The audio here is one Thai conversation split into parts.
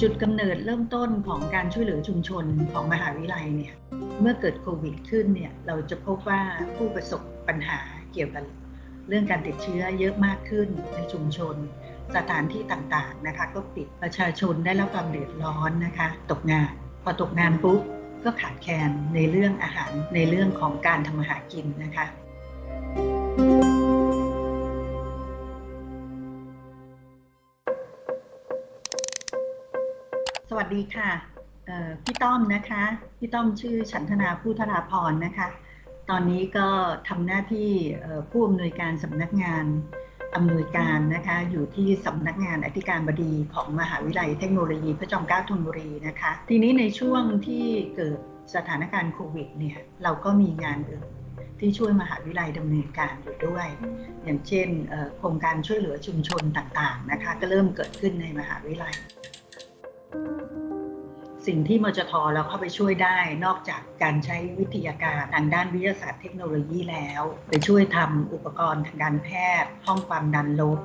จุดกำเนิดเริ่มต้นของการช่วยเหลือชุมชนของมหาวิทยาลัยเนี่ยเมื่อเกิดโควิดขึ้นเนี่ยเราจะพบว่าผู้ประสบปัญหาเกี่ยวกับเรื่องการติดเชื้อเยอะมากขึ้นในชุมชน สถานที่ต่างๆนะคะ ก็ปิดประชาชนได้รับความเดือดร้อนนะคะ ตกงานพอตกงานปุ๊บก็ขาดแคลนในเรื่องอาหารในเรื่องของการทำมาหากินนะคะ สวัสดีค่ะพี่ต้อมนะคะ พี่ต้อมชื่อฉันธนาผู้ธราพรนะคะ ตอนนี้ก็ทำหน้าที่ผู้อำนวยการสำนักงานอำนวยการนะคะอยู่ที่สำนักงานอธิการบดีของมหาวิทยาลัยเทคโนโลยีพระจอมเกล้าธนบุรีนะคะ ทีนี้ในช่วงที่เกิดสถานการณ์โควิดเนี่ยเราก็มีงานอื่นที่ช่วยมหาวิทยาลัยดำเนินการอยู่ด้วย อย่างเช่นโครงการช่วยเหลือชุมชนต่างๆนะคะ ก็เริ่มเกิดขึ้นในมหาวิทยาลัย สิ่งที่มจทเราเข้าไปช่วยได้นอกจากการใช้วิทยาการทางด้านวิทยาศาสตร์เทคโนโลยีแล้ว ไปช่วยทำอุปกรณ์ทางการแพทย์ ห้องความดันลบ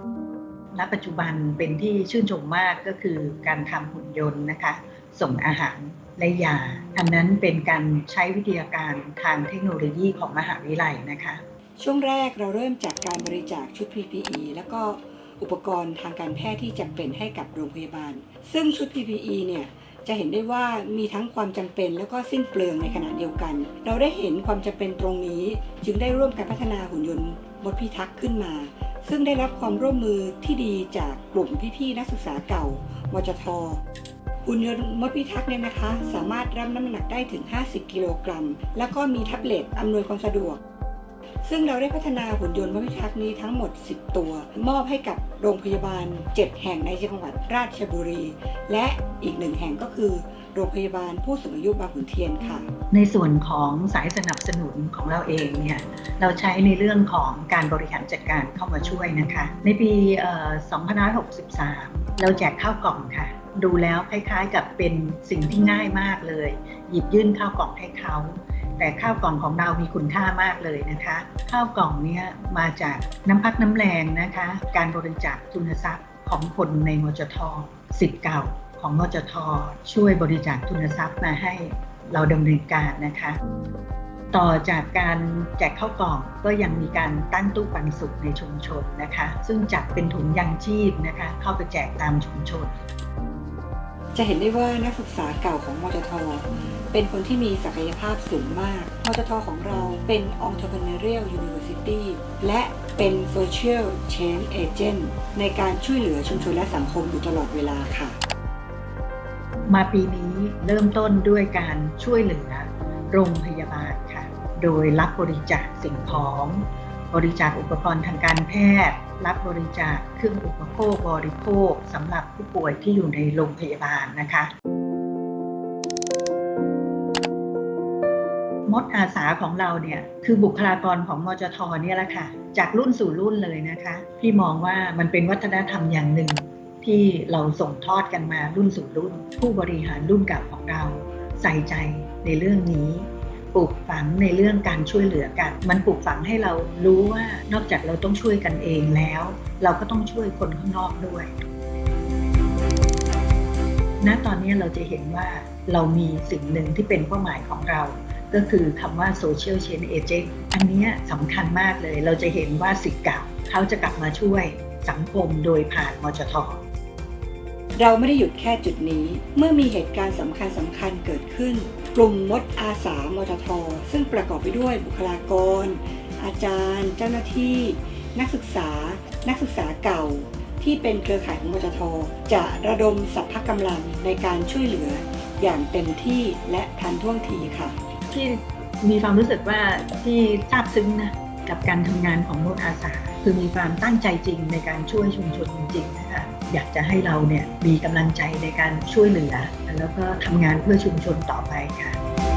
และปัจจุบันเป็นที่ชื่นชมมากก็คือการทำหุ่นยนต์นะคะ ส่งอาหารและยา อันนั้นเป็นการใช้วิทยาการทางเทคโนโลยีของมหาวิทยาลัยนะคะ ช่วงแรกเราเริ่มจากการบริจาคชุด PPE แล้วก็ อุปกรณ์ทางการแพทย์ที่จำเป็นให้กับโรงพยาบาล ซึ่งชุด PPE เนี่ยจะเห็นได้ว่ามีทั้งความจำเป็นแล้วก็สิ้นเปลืองในขณะเดียวกัน เราได้เห็นความจำเป็นตรงนี้ จึงได้ร่วมกันพัฒนาหุ่นยนต์มดพิทักษ์ขึ้นมา ซึ่งได้รับความร่วมมือที่ดีจากกลุ่มพี่ๆนักศึกษาเก่ามจทหุ่นยนต์มดพิทักษ์เนี่ยนะคะ สามารถรับน้ำหนักได้ถึง 50 กิโลกรัม แล้วก็มีแท็บเล็ตอำนวยความสะดวก ซึ่งเราได้พัฒนาหุ่นยนต์มดพิทักษ์นี้ทั้งหมด 10 ตัว มอบให้กับโรงพยาบาล 7 แห่งในจังหวัดราชบุรี และอีกหนึ่งแห่งก็คือโรงพยาบาลผู้สูงอายุบางขุนเทียนค่ะ ในส่วนของสายสนับสนุนของเราเองเนี่ยเราใช้ในเรื่องของการบริหารจัดการเข้ามาช่วยนะคะ ในปี2563 เราแจกข้าวกล่องค่ะ ดูแล้วคล้ายๆกับเป็นสิ่งที่ง่ายมากเลย หยิบยื่นข้าวกล่องให้เขา แต่ข้าวกล่องของเรามีคุณค่ามากเลยนะคะ ข้าวกล่องนี้มาจากน้ำพักน้ำแรงนะคะ การบริจาคทุนทรัพย์ของคนในมจทสิทธิ์เก่าของมจทช่วยบริจาคทุนทรัพย์มาให้เราดำเนินการนะคะ ต่อจากการแจกข้าวกล่องก็ยังมีการตั้งตู้ปันสุขในชุมชนนะคะ ซึ่งจัดเป็นถุงยังชีพนะคะ เข้าไปแจกตามชุมชน จะเห็นได้ว่านักศึกษาเก่าของมจทเป็นคนที่มีศักยภาพสูงมากมจทของเราเป็น Entrepreneurial University และเป็น Social Change Agent ในการช่วยเหลือชุมชนและสังคมอยู่ตลอดเวลาค่ะ มาปีนี้เริ่มต้นด้วยการช่วยเหลือโรงพยาบาลค่ะ โดยรับบริจาคสิ่งของ บริจาคอุปกรณ์ทางการแพทย์ รับบริจาคเครื่องอุปโภคบริโภคสำหรับผู้ป่วยที่อยู่ในโรงพยาบาลนะคะ มดอาสาของเราเนี่ยคือบุคลากรของมจทเนี่ยแหละค่ะ จากรุ่นสู่รุ่นเลยนะคะ พี่มองว่ามันเป็นวัฒนธรรมอย่างหนึ่ง ที่เราส่งทอดกันมารุ่นสู่รุ่น ผู้บริหารรุ่นเก่าของเรา ใส่ใจในเรื่องนี้ ปลูกฝังในเรื่องการช่วยเหลือกัน มันปลูกฝังให้เรารู้ว่านอกจากเราต้องช่วยกันเองแล้ว เราก็ต้องช่วยคนข้างนอกด้วยณตอนนี้เราจะเห็นว่าเรามีสิ่งหนึ่งที่เป็นเป้าหมายของเรา ก็คือคำว่า social chain agent อันนี้สำคัญมากเลย เราจะเห็นว่าสิทธิ์เก่าเขาจะกลับมาช่วยสังคมโดยผ่านมจท เราไม่ได้หยุดแค่จุดนี้ เมื่อมีเหตุการณ์สำคัญสำคัญเกิดขึ้น กลุ่มมดอาสามจทซึ่งประกอบไปด้วยบุคลากร อาจารย์ เจ้าหน้าที่ นักศึกษา นักศึกษาเก่า ที่เป็นเครือข่ายของมจทจะระดมสรรพกำลังในการช่วยเหลือ อย่างเต็มที่และทันท่วงทีค่ะ ที่มีความรู้สึกว่าที่ซาบซึ้งนะกับการทำงานของมดอาสา คือมีความตั้งใจจริงในการช่วยชุมชนจริงๆนะคะ อยากจะให้เราเนี่ยมีกำลังใจในการช่วยเหลือ แล้วก็ทำงานเพื่อชุมชนต่อไปค่ะ